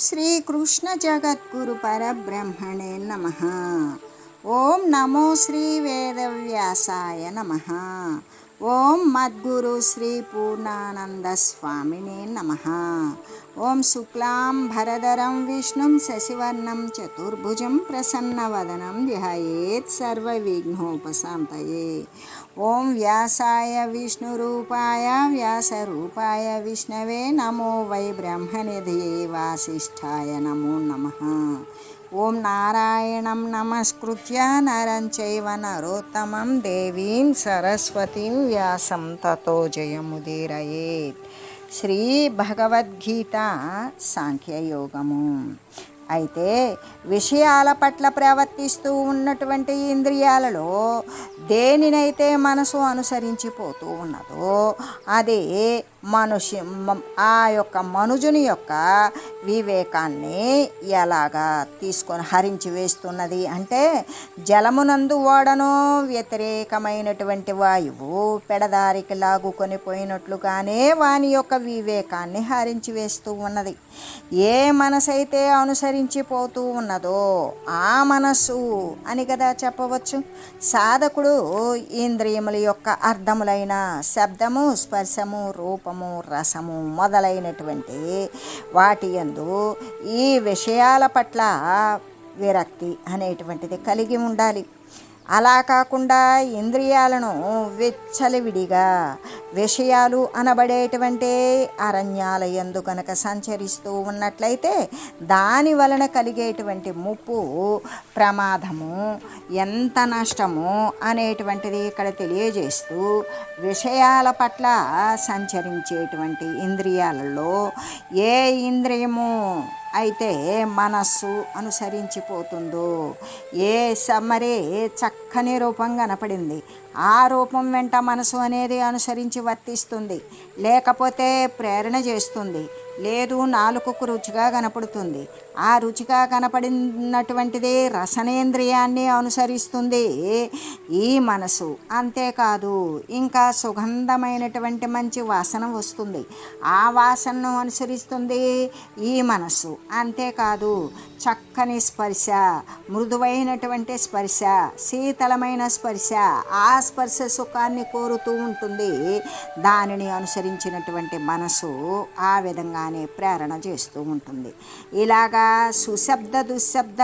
శ్రీకృష్ణ జగద్గురు పరబ్రహ్మణే నమ. ఓం నమో శ్రీ వేదవ్యాసాయ నమ. ఓం మద్గురు శ్రీ పూర్ణానంద స్వామినే నమ. ఓం శుక్లాం భరధరం విష్ణుం శశివర్ణం చతుర్భుజం ప్రసన్నవదనం ధ్యాయేత్ సర్వవిఘ్నోపశాంతయే. ఓం వ్యాసాయ విష్ణురూపాయ వ్యాసరూపాయ విష్ణవే నమో వై బ్రహ్మనిధయే వాసిష్ఠాయ నమో నమ. ఓం నారాయణం నమస్కృత్య నరం చైవ నరోత్తమం దేవీం సరస్వతీం వ్యాసం తతో జయముదీరయేత్. శ్రీ భగవద్గీత సాంఖ్యయోగము. అయితే విషయాల పట్ల ప్రవర్తిస్తూ ఉన్నటువంటి ఇంద్రియాలలో దేనినైతే మనసు అనుసరించిపోతూ ఉన్నదో అదే మనుషు ఆ యొక్క మనుజుని యొక్క వివేకాన్ని ఎలాగా తీసుకొని హరించి వేస్తున్నది అంటే జలమునందు ఓడను వ్యతిరేకమైనటువంటి వాయువు పెడదారికి లాగుకొని పోయినట్లుగానే వాని యొక్క వివేకాన్ని హరించి వేస్తూ ఉన్నది. ఏ మనసైతే అనుసరించిపోతూ ఉన్నదో ఆ మనస్సు అని కదా చెప్పవచ్చు. సాధకుడు ఇంద్రియముల యొక్క అర్థములైన శబ్దము స్పర్శము రూపము రసము మొదలైనటువంటి వాటి యందు ఈ విషయాల పట్ల విరక్తి అనేటువంటిది కలిగి ఉండాలి. అలా కాకుండా ఇంద్రియాలను వెచ్చలివిడిగా విషయాలు అనబడేటువంటి అరణ్యాల యందు కనుక సంచరిస్తూ ఉన్నట్లయితే దాని వలన కలిగేటువంటి ముప్పు ప్రమాదము ఎంత నష్టము అనేటువంటిది ఇక్కడ తెలియజేస్తూ విషయాల పట్ల సంచరించేటువంటి ఇంద్రియాలలో ఏ ఇంద్రియము అయితే మనస్సు అనుసరించిపోతుందో. ఏ స- మరి చక్కని రూపం కనపడింది. ఆ రూపం వెంట మనసు అనేది అనుసరించి వర్తిస్తుంది. లేకపోతే ప్రేరణ చేస్తుంది. లేదు నాలుకకు రుచిగా కనపడుతుంది. ఆ రుచిగా కనపడినటువంటిది రసనేంద్రియాన్ని అనుసరిస్తుంది. ఈ మనసు అంతేకాదు ఇంకా సుగంధమైనటువంటి మంచి వాసన వస్తుంది. ఆ వాసనను అనుసరిస్తుంది ఈ మనస్సు అంతేకాదు చక్కని స్పర్శ మృదువైనటువంటి స్పర్శ శీతలమైన స్పర్శ ఆ స్పర్శ సుఖాన్ని కోరుతూ ఉంటుంది. దానిని అనుసరించినటువంటి మనసు ఆ విధంగానే ప్రేరణ చేస్తూ ఉంటుంది. ఇలాగా సుశబ్ద దుశ్శబ్ద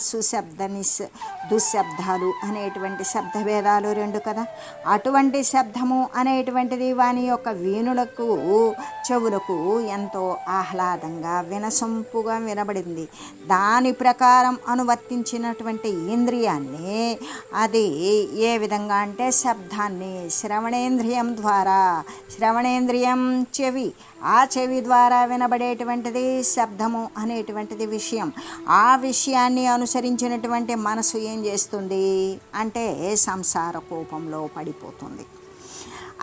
సుశబ్ద నిస్ దుశ్శబ్దాలు అనేటువంటి శబ్దభేదాలు రెండు కదా. అటువంటి శబ్దము అనేటువంటిది వాని యొక్క వీణులకు చెవులకు ఎంతో ఆహ్లాదంగా వినసొంపుగా వినబడింది. దాని ప్రకారం అనువర్తించినటువంటి ఇంద్రియాన్ని అది ఏ విధంగా అంటే శబ్దాన్ని శ్రవణేంద్రియం ద్వారా శ్రవణేంద్రియం చెవి ఆ చెవి ద్వారా వినబడేటువంటిది శబ్దము అనేటువంటిది విషయం. ఆ విషయాన్ని అనుసరించినటువంటి మనసు ఏం చేస్తుంది? అంటే సంసార కోపంలో పడిపోతుంది.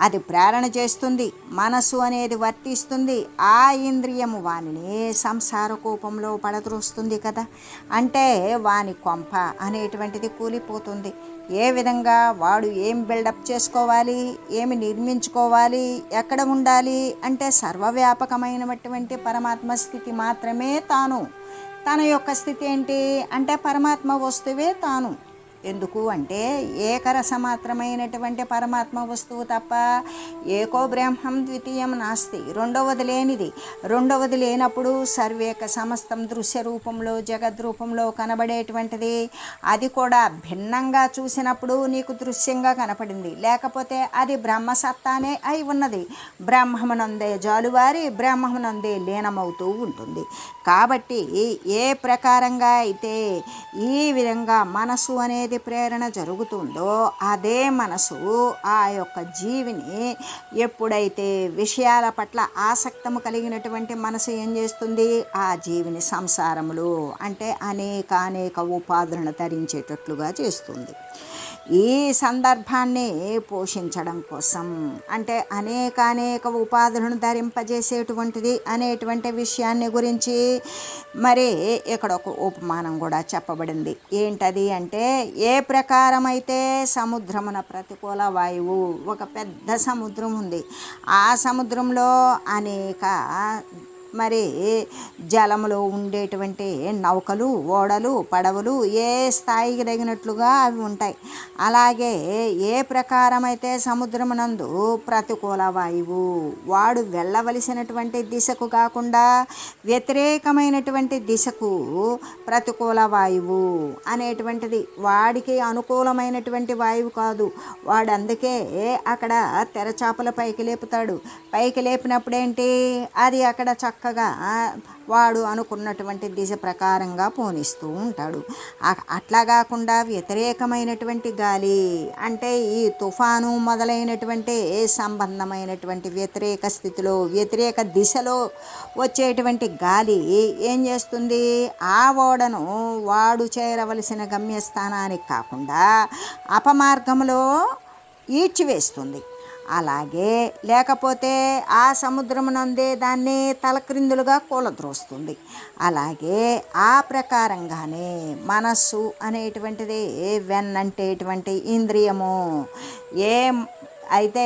అది ప్రేరణ చేస్తుంది మనసు అనేది వర్తిస్తుంది ఆ ఇంద్రియము వానిని సంసార కోపంలో పడద్రోస్తుంది కదా. అంటే వాని కొంప అనేటువంటిది కూలిపోతుంది. ఏ విధంగా వాడు ఏం బిల్డప్ చేసుకోవాలి ఏమి నిర్మించుకోవాలి ఎక్కడ ఉండాలి అంటే సర్వవ్యాపకమైనటువంటి పరమాత్మ స్థితి మాత్రమే తాను. తన యొక్క స్థితి ఏంటి అంటే పరమాత్మ వస్తువే తాను. ఎందుకు అంటే ఏకరసమాత్రమైనటువంటి పరమాత్మ వస్తువు తప్ప ఏకో బ్రహ్మం ద్వితీయం నాస్తి. రెండవది లేనిది. రెండవది లేనప్పుడు సర్వేక సమస్తం దృశ్య రూపంలో జగద్ రూపంలో కనబడేటువంటిది. అది కూడా భిన్నంగా చూసినప్పుడు నీకు దృశ్యంగా కనపడింది. లేకపోతే అది బ్రహ్మసత్తానే అయి ఉన్నది. బ్రహ్మమునందే జాలువారి బ్రహ్మమునందే లీనమవుతూ ఉంటుంది. కాబట్టి ఏ ప్రకారంగా అయితే ఈ విధంగా మనసు అనేది ప్రేరణ జరుగుతుందో అదే మనసు ఆ యొక్క జీవిని ఎప్పుడైతే విషయాల పట్ల ఆసక్తము కలిగినటువంటి మనసు ఏం చేస్తుంది? ఆ జీవిని సంసారములు అంటే అనేక అనేక ఉపాధులను ధరించేటట్లుగా చేస్తుంది. ఈ సందర్భాన్ని పోషించడం కోసం. అంటే అనేక అనేక ఉపాధులను ధరింపజేసేటువంటిది అనేటువంటి విషయాన్ని గురించి మరి ఇక్కడ ఒక ఉపమానం కూడా చెప్పబడింది. ఏంటది అంటే ఏ ప్రకారమైతే సముద్రమున ప్రతికూల వాయువు ఒక పెద్ద సముద్రం ఉంది. ఆ సముద్రంలో అనేక మరి జలములో ఉండేటువంటి నౌకలు ఓడలు పడవలు ఏ స్థాయికి తగినట్లుగా అవి ఉంటాయి. అలాగే ఏ ప్రకారమైతే సముద్రమునందు ప్రతికూల వాయువు వాడు వెళ్ళవలసినటువంటి దిశకు కాకుండా వ్యతిరేకమైనటువంటి దిశకు ప్రతికూల వాయువు అనేటువంటిది వాడికి అనుకూలమైనటువంటి వాయువు కాదు. వాడు అందుకే అక్కడ తెరచాపల పైకి లేపుతాడు. పైకి లేపినప్పుడు ఏంటి అది అక్కడ చక్క చక్కగా వాడు అనుకున్నటువంటి దిశ ప్రకారంగా పోనిస్తూ ఉంటాడు. అట్లా కాకుండా వ్యతిరేకమైనటువంటి గాలి అంటే ఈ తుఫాను మొదలైనటువంటి సంబంధమైనటువంటి వ్యతిరేక స్థితిలో వ్యతిరేక దిశలో వచ్చేటువంటి గాలి ఏం చేస్తుంది? ఆ ఓడను వాడు చేరవలసిన గమ్యస్థానానికి కాకుండా అపమార్గంలో ఈడ్చివేస్తుంది. అలాగే లేకపోతే ఆ సముద్రమునందే దాన్ని తలక్రిందులుగా కూలద్రోస్తుంది. అలాగే ఆ ప్రకారంగానే మనస్సు అనేటువంటిది వెన్నంటేటువంటి ఇంద్రియము. ఏ అయితే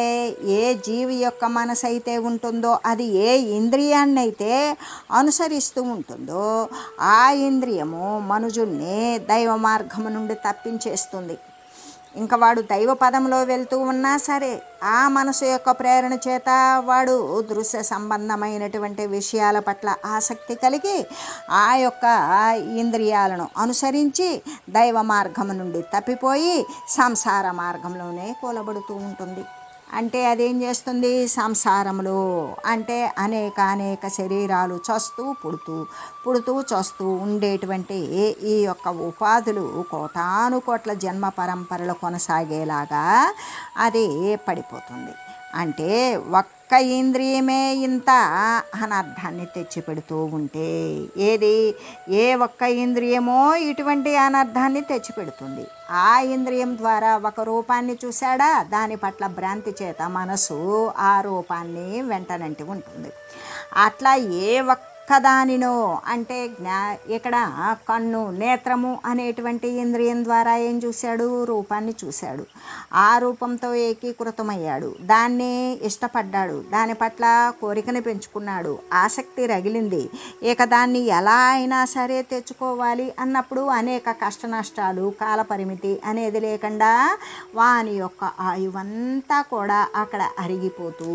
ఏ జీవి యొక్క మనసు అయితే ఉంటుందో అది ఏ ఇంద్రియాన్ని అయితే అనుసరిస్తూ ఉంటుందో ఆ ఇంద్రియము మనుజుణ్ణి దైవ మార్గము నుండి తప్పించేస్తుంది. ఇంకా వాడు దైవ పదంలో వెళ్తూ ఉన్నా సరే ఆ మనసు యొక్క ప్రేరణ చేత వాడు దృశ్య సంబంధమైనటువంటి విషయాల పట్ల ఆసక్తి కలిగి ఆ యొక్క ఇంద్రియాలను అనుసరించి దైవ మార్గం నుండి తప్పిపోయి సంసార మార్గంలోనే కూలబడుతూ ఉంటుంది. అంటే అదేం చేస్తుంది? సంసారంలో అంటే అనేక అనేక శరీరాలు చస్తూ పుడుతూ పుడుతూ చస్తూ ఉండేటువంటి ఈ యొక్క ఉపాధులు కోటాను కోట్ల జన్మ పరంపరలు కొనసాగేలాగా అది పడిపోతుంది. అంటే ఒక్క ఇంద్రియమే ఇంత అనర్థాన్ని తెచ్చిపెడుతూ ఉంటే ఏది? ఏ ఒక్క ఇంద్రియమో ఇటువంటి అనర్థాన్ని తెచ్చిపెడుతుంది. ఆ ఇంద్రియం ద్వారా ఒక రూపాన్ని చూశాడా? దాని పట్ల భ్రాంతి చేత మనసు ఆ రూపాన్ని వెంటనంటి ఉంటుంది. అట్లా ఏ ఒక్క కదానినో అంటే జ్ఞా ఇక్కడ కన్ను నేత్రము అనేటువంటి ఇంద్రియం ద్వారా ఏం చూశాడు? రూపాన్ని చూశాడు. ఆ రూపంతో ఏకీకృతమయ్యాడు. దాన్ని ఇష్టపడ్డాడు. దాని పట్ల కోరికని పెంచుకున్నాడు. ఆసక్తి రగిలింది. ఇక దాన్ని ఎలా అయినా సరే తెచ్చుకోవాలి అన్నప్పుడు అనేక కష్ట నష్టాలు కాలపరిమితి అనేది లేకుండా వాని యొక్క ఆయువంతా కూడా అక్కడ అరిగిపోతూ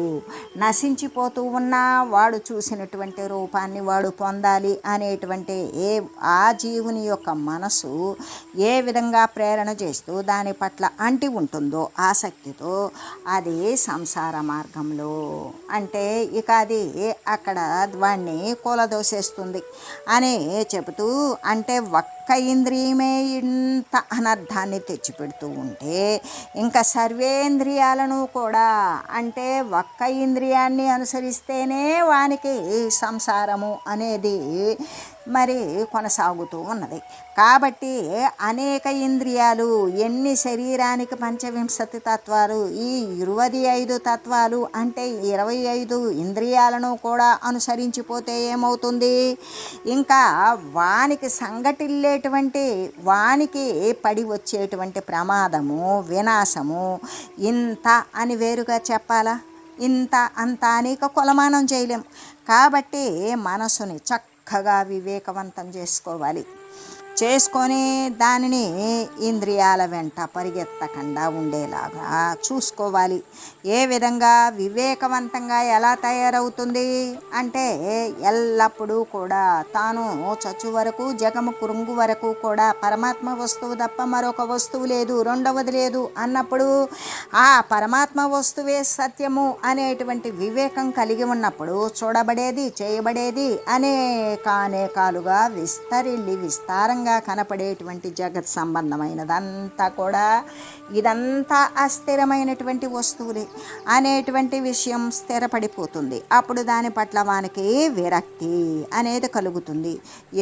నశించిపోతూ ఉన్న వాడు చూసినటువంటి రూపాన్ని వాడు పొందాలి అనేటువంటి ఏ ఆ జీవుని యొక్క మనసు ఏ విధంగా ప్రేరణ చేస్తూ దాని పట్ల అంటి ఉంటుందో ఆసక్తితో అది సంసార మార్గంలో. అంటే ఇక అది అక్కడ వాణ్ణి కూలదోసేస్తుంది అని చెబుతూ అంటే ఒక్క ఇంద్రియమే ఇంత అనర్థాన్ని తెచ్చిపెడుతూ ఉంటే ఇంకా సర్వేంద్రియాలను కూడా అంటే ఒక్క ఇంద్రియాన్ని అనుసరిస్తేనే వానికి సంసారము అనేది మరి కొనసాగుతూ ఉన్నది. కాబట్టి అనేక ఇంద్రియాలు ఎన్ని శరీరానికి పంచవింశతి తత్వాలు ఈ ఇరవై ఐదు తత్వాలు అంటే ఇరవై ఐదు ఇంద్రియాలను కూడా అనుసరించిపోతే ఏమవుతుంది? ఇంకా వానికి సంఘటిల్లేటువంటి వానికి పడి వచ్చేటువంటి ప్రమాదము వినాశము ఇంత అని వేరుగా చెప్పాలా? ఇంత అంత అనేక కొలమానం చేయలేం. కాబట్టి మనసుని చక్క చక్కగా వివేకవంతం చేసుకోవాలి. చేసుకొని దానిని ఇంద్రియాల వెంట పరిగెత్తకుండా ఉండేలాగా చూసుకోవాలి. ఏ విధంగా వివేకవంతంగా ఎలా తయారవుతుంది అంటే ఎల్లప్పుడూ కూడా తాను చచ్చు వరకు జగము కురుంగు వరకు కూడా పరమాత్మ వస్తువు తప్ప మరొక వస్తువు లేదు రెండవది లేదు అన్నప్పుడు ఆ పరమాత్మ వస్తువే సత్యము అనేటువంటి వివేకం కలిగి ఉన్నప్పుడు చూడబడేది చేయబడేది అనేక అనేకాలుగా విస్తరిల్లి విస్తారంగా కనపడేటువంటి జగత్ సంబంధమైనదంతా కూడా ఇదంతా అస్థిరమైనటువంటి వస్తువులే అనేటువంటి విషయం స్థిరపడిపోతుంది. అప్పుడు దాని పట్ల వానికి విరక్తి అనేది కలుగుతుంది.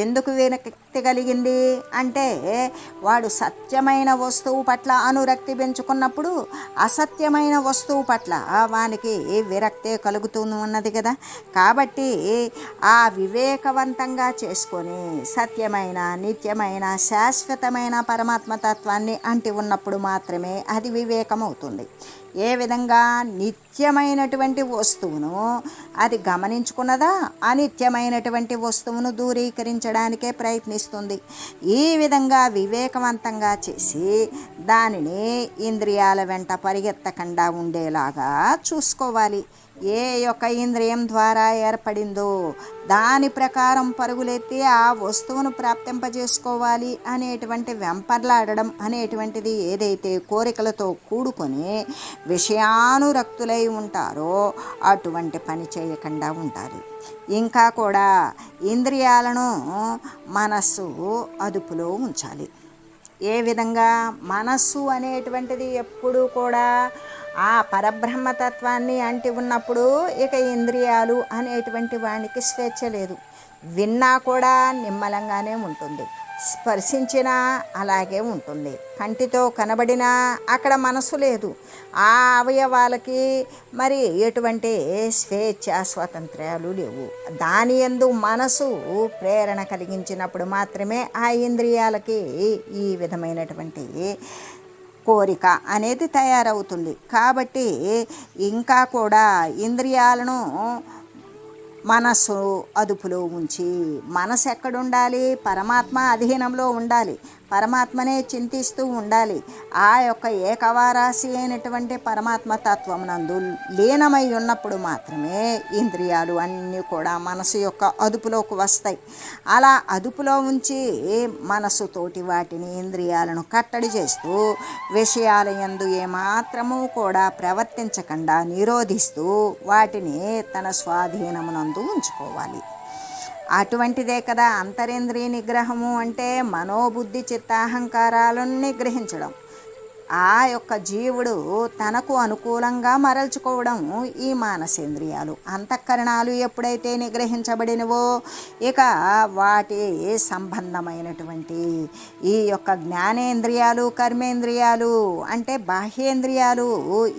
ఎందుకు విరక్తి కలిగింది అంటే వాడు సత్యమైన వస్తువు పట్ల అనురక్తి పెంచుకున్నప్పుడు అసత్యమైన వస్తువు పట్ల వానికి విరక్తే కలుగుతూ ఉన్నది కదా. కాబట్టి ఆ వివేకవంతంగా చేసుకొని సత్యమైన నిత్యం నిత్యమైన శాశ్వతమైన పరమాత్మతత్వాన్ని అంటి ఉన్నప్పుడు మాత్రమే అది వివేకమవుతుంది. ఏ విధంగా నిత్యమైనటువంటి వస్తువును అది గమనించుకున్నదా అనిత్యమైనటువంటి వస్తువును దూరీకరించడానికే ప్రయత్నిస్తుంది. ఈ విధంగా వివేకవంతంగా చేసి దానిని ఇంద్రియాల వెంట పరిగెత్తకుండా ఉండేలాగా చూసుకోవాలి. ఏ యొక్క ఇంద్రియం ద్వారా ఏర్పడిందో దాని ప్రకారం పరుగులెత్తి ఆ వస్తువును ప్రాప్తింపజేసుకోవాలి అనేటువంటి వెంపర్లాడడం అనేటువంటిది ఏదైతే కోరికలతో కూడుకొని విషయానురక్తులై ఉంటారో అటువంటి పని చేయకుండా ఉండాలి. ఇంకా కూడా ఇంద్రియాలను మనస్సు అదుపులో ఉంచాలి. ఏ విధంగా మనస్సు అనేటువంటిది ఎప్పుడూ కూడా ఆ పరబ్రహ్మతత్వాన్ని అంటి ఉన్నప్పుడు ఇక ఇంద్రియాలు అనేటువంటి వానికి స్వేచ్ఛ లేదు. విన్నా కూడా నిమ్మలంగానే ఉంటుంది. స్పర్శించినా అలాగే ఉంటుంది. కంటితో కనబడినా అక్కడ మనసు లేదు. ఆ అవయవాలకి మరి ఎటువంటి స్వేచ్ఛ స్వాతంత్ర్యాలు లేవు. దాని ఎందు మనసు ప్రేరణ కలిగించినప్పుడు మాత్రమే ఆ ఇంద్రియాలకి ఈ విధమైనటువంటి కోరిక అనేది తయారవుతుంది. కాబట్టి ఇంకా కూడా ఇంద్రియాలను మనస్సు అదుపులో ఉంచి మనసు ఎక్కడుండాలి పరమాత్మ అధీనంలో ఉండాలి. పరమాత్మనే చింతిస్తూ ఉండాలి. ఆ యొక్క ఏకవారాశి అయినటువంటి పరమాత్మ తత్వమునందు లీనమై ఉన్నప్పుడు మాత్రమే ఇంద్రియాలు అన్నీ కూడా మనసు యొక్క అదుపులోకి వస్తాయి. అలా అదుపులో ఉంచి మనసుతోటి వాటిని ఇంద్రియాలను కట్టడి చేస్తూ విషయాల ఎందు ఏమాత్రము కూడా ప్రవర్తించకుండా నిరోధిస్తూ వాటిని తన స్వాధీనమునందు ఉంచుకోవాలి. అటువంటిదే కదా అంతరేంద్రియ నిగ్రహము అంటే మనోబుద్ధి చిత్తాహంకారాలను నిగ్రహించడం ఆ యొక్క జీవుడు తనకు అనుకూలంగా మరల్చుకోవడం ఈ మానసేంద్రియాలు. అంతఃకరణాలు ఎప్పుడైతే నిగ్రహించబడినవో ఇక వాటి సంబంధమైనటువంటి ఈ యొక్క జ్ఞానేంద్రియాలు కర్మేంద్రియాలు అంటే బాహ్యేంద్రియాలు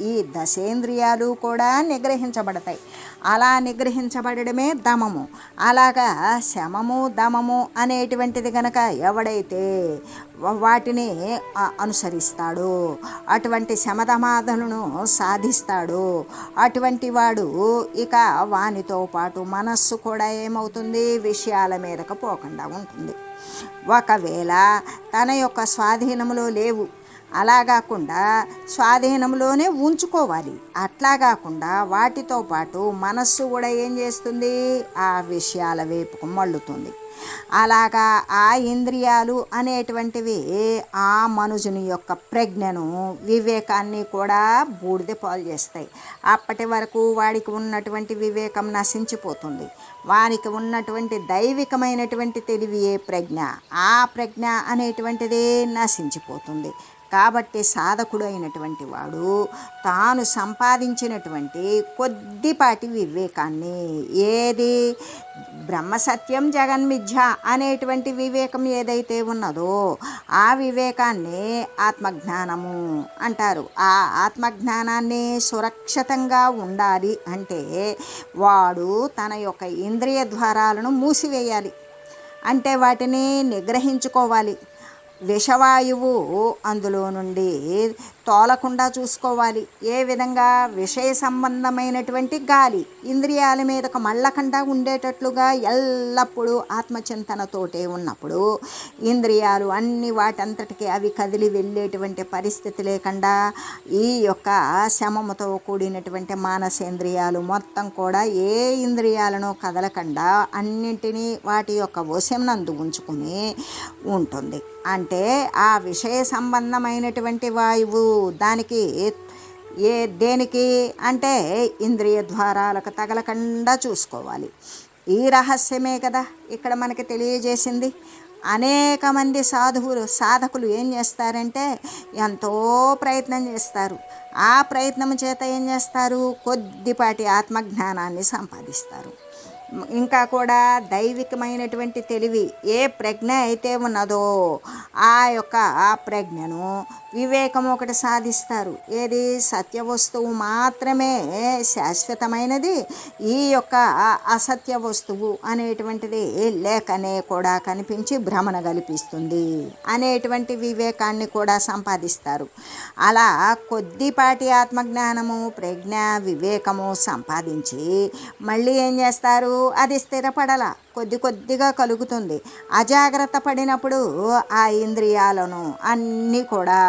ఈ దశేంద్రియాలు కూడా నిగ్రహించబడతాయి. అలా నిగ్రహించబడమే దమము. అలాగా శమము దమము అనేటువంటిది కనుక ఎవడైతే వాటిని అనుసరిస్తాడో అటువంటి శమధమాధలను సాధిస్తాడో అటువంటి వాడు ఇక వానితో పాటు మనస్సు కూడా ఏమవుతుంది? విషయాల మీదకు పోకుండా ఉంటుంది. ఒకవేళ తన యొక్క స్వాధీనంలో లేవు అలా కాకుండా స్వాధీనంలోనే ఉంచుకోవాలి. అట్లా కాకుండా వాటితో పాటు మనస్సు కూడా ఏం చేస్తుంది? ఆ విషయాల వైపుకు మళ్ళుతుంది. అలాగా ఆ ఇంద్రియాలు అనేటువంటివి ఆ మనుజుని యొక్క ప్రజ్ఞను వివేకాన్ని కూడా బూడిద పాలు చేస్తాయి. అప్పటి వరకు వాడికి ఉన్నటువంటి వివేకం నశించిపోతుంది. వారికి ఉన్నటువంటి దైవికమైనటువంటి తెలివియే ప్రజ్ఞ? ఆ ప్రజ్ఞ అనేటువంటిది నశించిపోతుంది. కాబట్టి సాధకుడు అయినటువంటి వాడు తాను సంపాదించినటువంటి కొద్దిపాటి వివేకాన్ని ఏది బ్రహ్మసత్యం జగన్మిథ్య అనేటువంటి వివేకం ఏదైతే ఉన్నదో ఆ వివేకాన్ని ఆత్మజ్ఞానము అంటారు. ఆ ఆత్మజ్ఞానాన్ని సురక్షితంగా ఉండాలి అంటే వాడు తన యొక్క ఇంద్రియ ద్వారాలను మూసివేయాలి. అంటే వాటిని నిగ్రహించుకోవాలి. విషవాయువు అందులో నుండి తోలకుండా చూసుకోవాలి. ఏ విధంగా? విషయ సంబంధమైనటువంటి గాలి. ఇంద్రియాల మీదకు మళ్ళకుండా ఉండేటట్లుగా ఎల్లప్పుడూ ఆత్మచింతనతోటే ఉన్నప్పుడు ఇంద్రియాలు అన్ని వాటంతటికి అవి కదిలి వెళ్ళేటువంటి పరిస్థితి లేకుండా ఈ యొక్క శమముతో కూడినటువంటి మానసేంద్రియాలు మొత్తం కూడా ఏ ఇంద్రియాలను కదలకుండా అన్నింటినీ వాటి యొక్క వశంనందు ఉంచుకుని ఉంటుంది. అంటే ఆ విషయ సంబంధమైనటువంటి వాయువు దానికి ఏ దేనికి అంటే ఇంద్రియ ద్వారాలకు తగలకుండా చూసుకోవాలి. ఈ రహస్యమే కదా ఇక్కడ మనకి తెలియజేసింది. అనేక మంది సాధువులు సాధకులు ఏం చేస్తారంటే ఎంతో ప్రయత్నం చేస్తారు. ఆ ప్రయత్నం చేత ఏం చేస్తారు? కొద్దిపాటి ఆత్మజ్ఞానాన్ని సంపాదిస్తారు. ఇంకా కూడా దైవికమైనటువంటి తెలివి ఏ ప్రజ్ఞ అయితే ఉన్నదో ఆ యొక్క ఆ ప్రజ్ఞను వివేకం ఒకటి సాధిస్తారు. ఏది? సత్య వస్తువు మాత్రమే శాశ్వతమైనది. ఈ యొక్క అసత్య వస్తువు అనేటువంటిది లేకనే కూడా కనిపించి భ్రమణ కల్పిస్తుంది అనేటువంటి వివేకాన్ని కూడా సంపాదిస్తారు. అలా కొద్దిపాటి ఆత్మజ్ఞానము ప్రజ్ఞ వివేకము సంపాదించి మళ్ళీ ఏం చేస్తారు? అది స్థిరపడల కొద్ది కొద్దిగా కలుగుతుంది. అజాగ్రత్త పడినప్పుడు ఆ ఇంద్రియాలను అన్నీ కూడా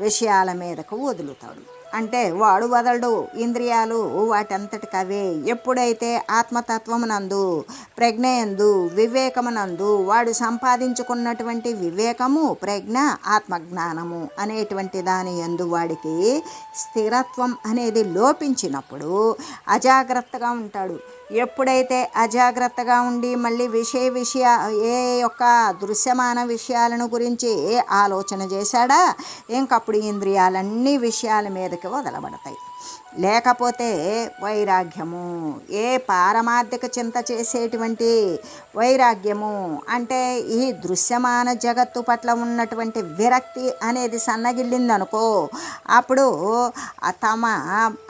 విషయాల మీదకు వదులుతాడు. అంటే వాడు వదలడు. ఇంద్రియాలు వాటంతటికవే ఎప్పుడైతే ఆత్మతత్వమునందు ప్రజ్ఞయందు వివేకమునందు వాడు సంపాదించుకున్నటువంటి వివేకము ప్రజ్ఞ ఆత్మజ్ఞానము అనేటువంటి దాని ఎందు వాడికి స్థిరత్వం అనేది లోపించినప్పుడు అజాగ్రత్తగా ఉంటాడు. ఎప్పుడైతే అజాగ్రత్తగా ఉండి మళ్ళీ విషయ విషయ ఏ యొక్క దృశ్యమాన విషయాలను గురించి ఆలోచన చేశాడా ఇంకప్పుడు ఇంద్రియాలన్నీ విషయాల మీదకి వదలబడతాయి. లేకపోతే వైరాగ్యము. ఏ పారమార్థిక చింత చేసేటువంటి వైరాగ్యము? అంటే ఈ దృశ్యమాన జగత్తు పట్ల ఉన్నటువంటి విరక్తి అనేది సన్నగిల్లిందనుకో అప్పుడు తమ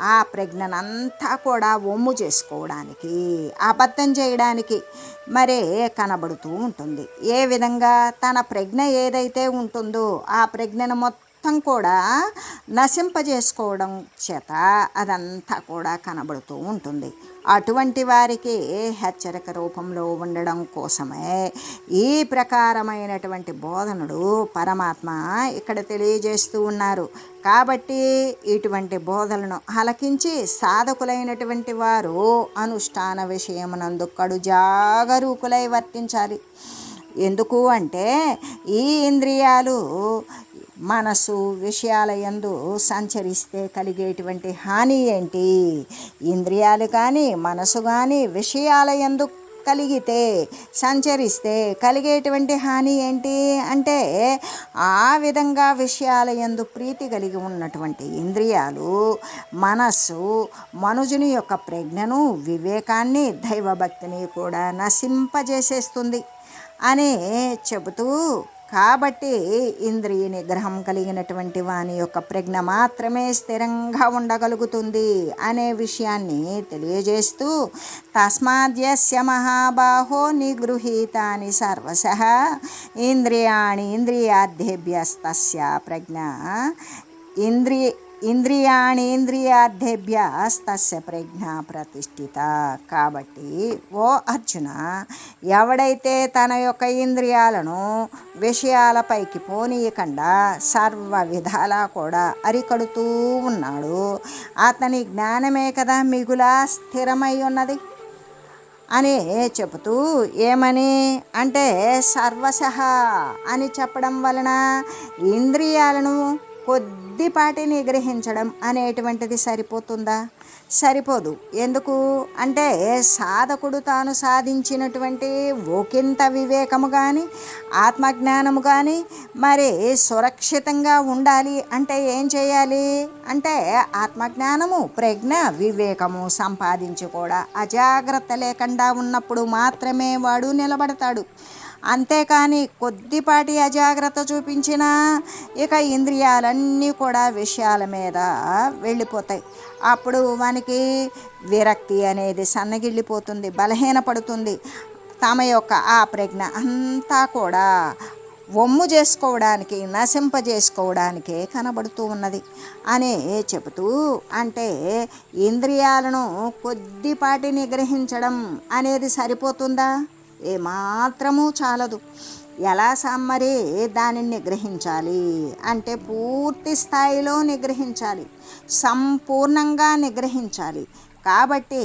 ఆ ప్రజ్ఞనంతా కూడా ఒమ్ము చేసుకోవడానికి అబద్ధం చేయడానికి మరే కనబడుతూ ఉంటుంది. ఏ విధంగా తన ప్రజ్ఞ ఏదైతే ఉంటుందో ఆ ప్రజ్ఞను మొత్తం మొత్తం కూడా నశింపజేసుకోవడం చేత అదంతా కూడా కనబడుతూ ఉంటుంది. అటువంటి వారికి హెచ్చరిక రూపంలో ఉండడం కోసమే ఈ ప్రకారమైనటువంటి బోధనలు పరమాత్మ ఇక్కడ తెలియజేస్తూ ఉన్నారు. కాబట్టి ఇటువంటి బోధలను ఆలకించి సాధకులైనటువంటి వారు అనుష్ఠాన విషయమునందు కడు జాగరూకులై వర్తించాలి. ఎందుకు అంటే ఈ ఇంద్రియాలు మనసు విషయాల యందు సంచరిస్తే కలిగేటువంటి హాని ఏంటి? ఇంద్రియాలు కానీ మనసు కానీ విషయాల యందు కలిగితే సంచరిస్తే కలిగేటువంటి హాని ఏంటి? అంటే ఆ విధంగా విషయాల ఎందు ప్రీతి కలిగి ఉన్నటువంటి ఇంద్రియాలు మనస్సు మనుజుని యొక్క ప్రజ్ఞను వివేకాన్ని దైవభక్తిని కూడా నశింపజేసేస్తుంది. అని చెబుతూ కాబట్టి ఇంద్రియ నిగ్రహం కలిగినటువంటి వాని యొక్క ప్రజ్ఞ మాత్రమే స్థిరంగా ఉండగలుగుతుంది అనే విషయాన్ని తెలియజేస్తూ తస్మాద్యస్య మహాబాహో నిగృహీతాని సర్వశ ఇంద్రియాణి ఇంద్రియార్థేభ్యస్తస్య ప్రజ్ఞ. ఇంద్రియ ఇంద్రియాణేంద్రియార్థేభ్యస్తస్య ప్రజ్ఞ ప్రతిష్ఠిత. కాబట్టి ఓ అర్జున ఎవడైతే తన యొక్క ఇంద్రియాలను విషయాలపైకి పోనీయకుండా సర్వ విధాలా కూడా అరికడుతూ ఉన్నాడు అతని జ్ఞానమే కదా మిగులా స్థిరమై ఉన్నది? అని చెబుతూ ఏమని? అంటే సర్వశ అని చెప్పడం వలన ఇంద్రియాలను కొద్దిపాటి నిగ్రహించడం అనేటువంటిది సరిపోతుందా? సరిపోదు. ఎందుకు? అంటే సాధకుడు తాను సాధించినటువంటి ఒకంత వివేకము కానీ ఆత్మజ్ఞానము కానీ మరి సురక్షితంగా ఉండాలి అంటే ఏం చేయాలి? అంటే ఆత్మజ్ఞానము ప్రజ్ఞ వివేకము సంపాదించి కూడా అజాగ్రత్త లేకుండా ఉన్నప్పుడు మాత్రమే వాడు నిలబడతాడు. అంతేకాని కొద్దిపాటి అజాగ్రత్త చూపించినా ఇక ఇంద్రియాలన్నీ కూడా విషయాల మీద వెళ్ళిపోతాయి. అప్పుడు మనకి విరక్తి అనేది సన్నగిల్లిపోతుంది బలహీనపడుతుంది. తమ యొక్క ఆ ప్రజ్ఞ అంతా కూడా ఒమ్ము చేసుకోవడానికి నశింపజేసుకోవడానికే కనబడుతూ ఉన్నది అని చెబుతూ అంటే ఇంద్రియాలను కొద్దిపాటి నిగ్రహించడం అనేది సరిపోతుందా? ఏమాత్రము చాలదు. ఎలా సమ్మరే దానిని నిగ్రహించాలి అంటే పూర్తి స్థాయిలో నిగ్రహించాలి. సంపూర్ణంగా నిగ్రహించాలి. కాబట్టి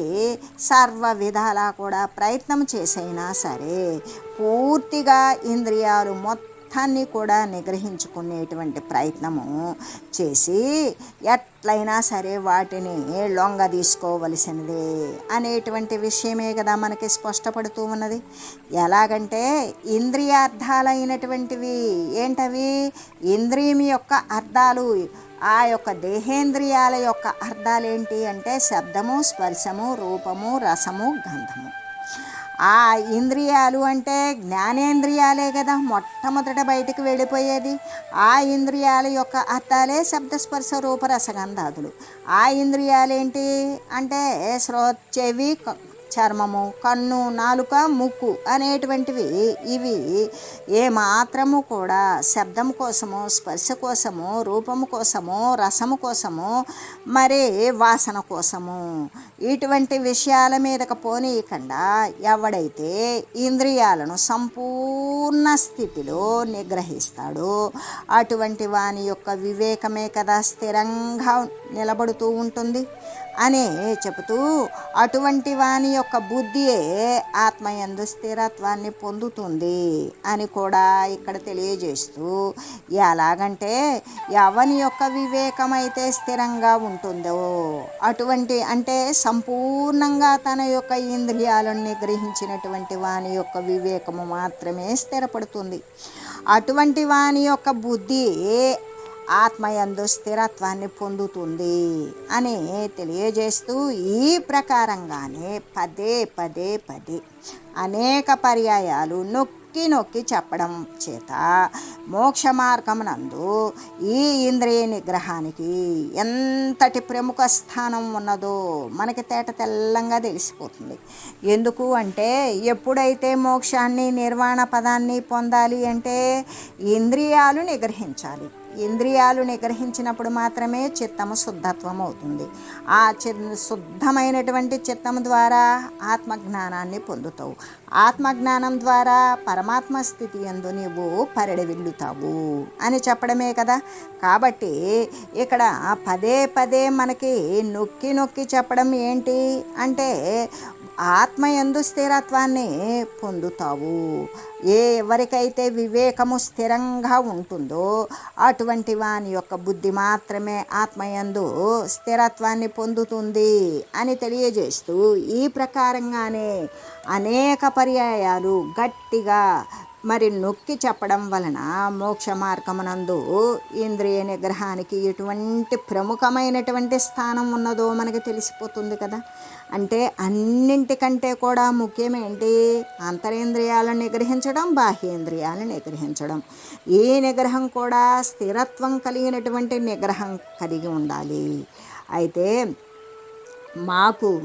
సర్వ విధాలా కూడా ప్రయత్నం చేసైనా సరే పూర్తిగా ఇంద్రియాలు మొత్తాన్ని కూడా నిగ్రహించుకునేటువంటి ప్రయత్నము చేసి ఎట్లయినా సరే వాటిని లొంగ తీసుకోవలసినదే అనేటువంటి విషయమే కదా మనకి స్పష్టపడుతూ ఉన్నది. ఎలాగంటే ఇంద్రియార్థాలైనటువంటివి ఏంటవి? ఇంద్రియం యొక్క అర్థాలు ఆ యొక్క దేహేంద్రియాల యొక్క అర్థాలు ఏంటి అంటే శబ్దము స్పర్శము రూపము రసము గంధము. ఆ ఇంద్రియాలు అంటే జ్ఞానేంద్రియాలే కదా. మొట్టమొదట బయటకు వెళ్ళిపోయేది ఆ ఇంద్రియాల యొక్క అర్థాలే శబ్దస్పర్శ రూపరసగంధాదులు ఆ ఇంద్రియాలేంటి అంటే శ్రోత్ చెవి చర్మము కన్ను నాలుక ముక్కు అనేటువంటివి. ఇవి ఏ మాత్రము కూడా శబ్దం కోసము స్పర్శ కోసము రూపము కోసము రసము కోసము మరి వాసన కోసము. ఇటువంటి విషయాల మీదకు పోనీయకుండా ఎవడైతే ఇంద్రియాలను సంపూర్ణ స్థితిలో నిగ్రహిస్తాడో అటువంటి వాని యొక్క వివేకమే కదా స్థిరంగా నిలబడుతూ ఉంటుంది. అనే చెబుతూ అటువంటి వాని యొక్క బుద్ధియే ఆత్మయందు స్థిరత్వాన్ని పొందుతుంది అని కూడా ఇక్కడ తెలియజేస్తూ ఎలాగంటే ఎవని యొక్క వివేకమైతే స్థిరంగా ఉంటుందో అటువంటి అంటే సంపూర్ణంగా తన యొక్క ఇంద్రియాలను నిగ్రహించినటువంటి వాని యొక్క వివేకము మాత్రమే స్థిరపడుతుంది. అటువంటి వాని యొక్క బుద్ధి ఆత్మయందు స్థిరత్వాన్ని పొందుతుంది అని తెలియజేస్తూ ఈ ప్రకారంగానే పదే పదే పదే అనేక పర్యాయాలు నొక్కి నొక్కి నొక్కి చెప్పడం చేత మోక్ష మార్గమునందు ఈ ఇంద్రియ నిగ్రహానికి ఎంతటి ప్రముఖ స్థానం ఉన్నదో మనకి తేట తెల్లంగా తెలిసిపోతుంది. ఎందుకు అంటే ఎప్పుడైతే మోక్షాన్ని నిర్వాణ పదాన్ని పొందాలి అంటే ఇంద్రియాలు నిగ్రహించాలి. ఇంద్రియాలు నిగ్రహించినప్పుడు మాత్రమే చిత్తము శుద్ధత్వం అవుతుంది ఆ చి శుద్ధమైనటువంటి చిత్తము ద్వారా ఆత్మజ్ఞానాన్ని పొందుతావు. ఆత్మజ్ఞానం ద్వారా పరమాత్మ స్థితి ఎందు నీవు పరిడవిల్లుతావు అని చెప్పడమే కదా. కాబట్టి ఇక్కడ పదే పదే మనకి నొక్కి నొక్కి చెప్పడం ఏంటి అంటే ఆత్మయందు స్థిరత్వాన్ని పొందుతావు. ఏ ఎవరికైతే వివేకము స్థిరంగా ఉంటుందో అటువంటి వాని యొక్క బుద్ధి మాత్రమే ఆత్మయందు స్థిరత్వాన్ని పొందుతుంది అని తెలియజేస్తూ ఈ ప్రకారంగానే అనేక పర్యాయాలు గట్టిగా మరి నొక్కి చెప్పడం వలన మోక్ష మార్గమునందు ఇంద్రియ నిగ్రహానికి ఎటువంటి ప్రముఖమైనటువంటి స్థానం ఉన్నదో మనకి తెలిసిపోతుంది కదా. అంటే అన్నింటికంటే కూడా ముఖ్యమేంటి? అంతరేంద్రియాలను నిగ్రహించడం బాహ్యేంద్రియాలను నిగ్రహించడం. ఈ నిగ్రహం కూడా స్థిరత్వం కలిగినటువంటి నిగ్రహం కలిగి ఉండాలి. అయితే మాకు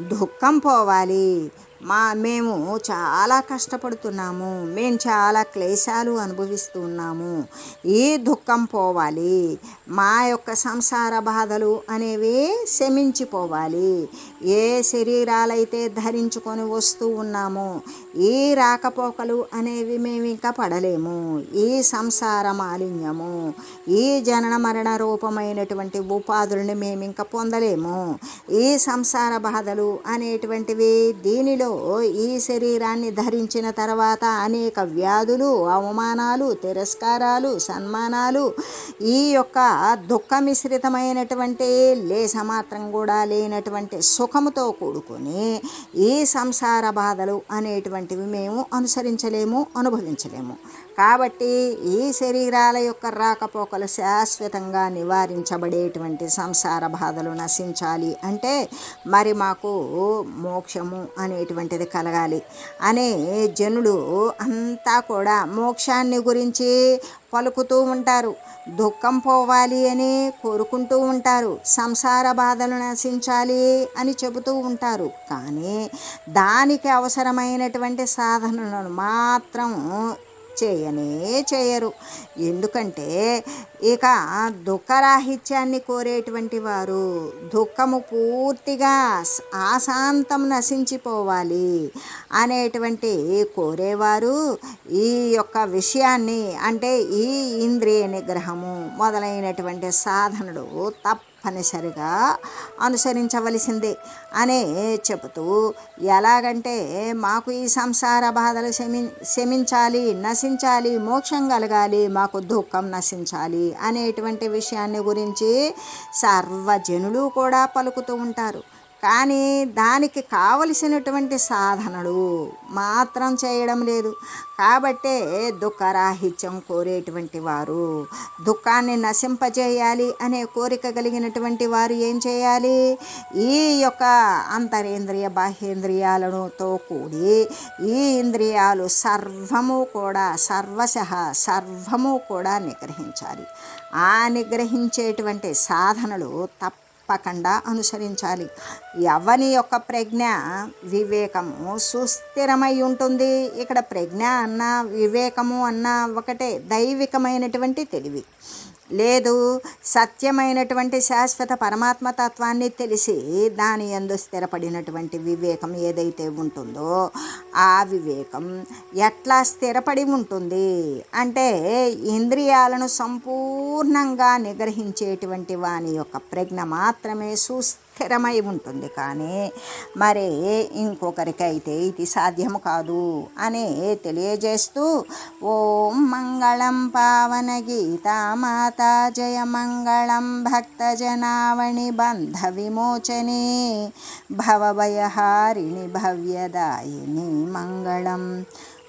దుఃఖం పోవాలి. మా మేము చాలా కష్టపడుతున్నాము. మేము చాలా క్లేశాలు అనుభవిస్తున్నాము. ఈ దుఃఖం పోవాలి? మా యొక్క సంసార బాధలు అనేవి శమించిపోవాలి. ఏ శరీరాలైతే ధరించుకొని వస్తూ ఉన్నామో ఈ రాకపోకలు అనేవి మేము ఇంకా పడలేము. ఈ సంసార మాలిన్యము ఈ జనన మరణ రూపమైనటువంటి ఉపాధుల్ని మేము ఇంకా పొందలేము. ఈ సంసార బాధలు అనేటువంటివి దీనిలో ఈ శరీరాన్ని ధరించిన తర్వాత అనేక వ్యాధులు అవమానాలు తిరస్కారాలు సన్మానాలు ఈ యొక్క దుఃఖమిశ్రితమైనటువంటి లేసమాత్రం లేస మాత్రం కూడా లేనటువంటి సుఖముతో కూడుకొని ఈ సంసార బాధలు అనేటువంటి వంటివి మేము అనుసరించలేము అనుభవించలేము. కాబట్టి ఈ శరీరాల యొక్క రాకపోకలు శాశ్వతంగా నివారించబడేటువంటి సంసార బాధలు నశించాలి. అంటే మరి మాకు మోక్షము అనేటువంటిది కలగాలి. అనే జనుడు అంతా కూడా మోక్షాన్ని గురించి పలుకుతూ ఉంటారు. దుఃఖం పోవాలి అని కోరుకుంటూ ఉంటారు. సంసార బాధలు నశించాలి అని చెబుతూ ఉంటారు. కానీ దానికి అవసరమైనటువంటి సాధనలను మాత్రం చేయనే చేయరు. ఎందుకంటే ఇక దుఃఖరాహిత్యాన్ని కోరేటువంటి వారు దుఃఖము పూర్తిగా ఆశాంతం నశించిపోవాలి అనేటువంటి కోరేవారు ఈ యొక్క విషయాన్ని అంటే ఈ ఇంద్రియ నిగ్రహము మొదలైనటువంటి సాధనలు తప్పనిసరిగా అనుసరించవలసిందే అనే చెబుతూ ఎలాగంటే మాకు ఈ సంసార బాధలు శమి శమించాలి నశించాలి మోక్షం కలగాలి మాకు దుఃఖం నశించాలి అనేటువంటి విషయాన్ని గురించి సర్వజనులు కూడా పలుకుతూ ఉంటారు. కానీ దానికి కావలసినటువంటి సాధనలు మాత్రం చేయడం లేదు. కాబట్టే దుఃఖరాహిత్యం కోరేటువంటి వారు దుఃఖాన్ని నశింపజేయాలి అనే కోరిక కలిగినటువంటి వారు ఏం చేయాలి? ఈ యొక్క అంతరేంద్రియ బాహ్యేంద్రియాలతో కూడి ఈ ఇంద్రియాలు సర్వము కూడా సర్వశ సర్వము కూడా నిగ్రహించాలి. ఆ నిగ్రహించేటువంటి సాధనలు తప్ప తప్పకుండా అనుసరించాలి. ఎవని యొక్క ప్రజ్ఞ వివేకము సుస్థిరమై ఉంటుంది. ఇక్కడ ప్రజ్ఞ అన్న వివేకము అన్న ఒకటే దైవికమైనటువంటి తెలివి. లేదు సత్యమైనటువంటి శాశ్వత పరమాత్మ తత్వాన్ని తెలిసి దాని యందు స్థిరపడినటువంటి వివేకం ఏదైతే ఉంటుందో ఆ వివేకం ఎట్లా స్థిరపడి ఉంటుంది? అంటే ఇంద్రియాలను సంపూర్ణంగా నిగ్రహించేటువంటి వాని యొక్క ప్రజ్ఞ మాత్రమే స్థిరమై ఉంటుంది. కానీ మరి ఇంకొకరికైతే ఇది సాధ్యము కాదు అని తెలియజేస్తూ ఓం మంగళం పావన గీతామాత జయ మంగళం భక్తజనావణి బంధ విమోచనే భవభయహారిణి భవ్యదాయిని మంగళం.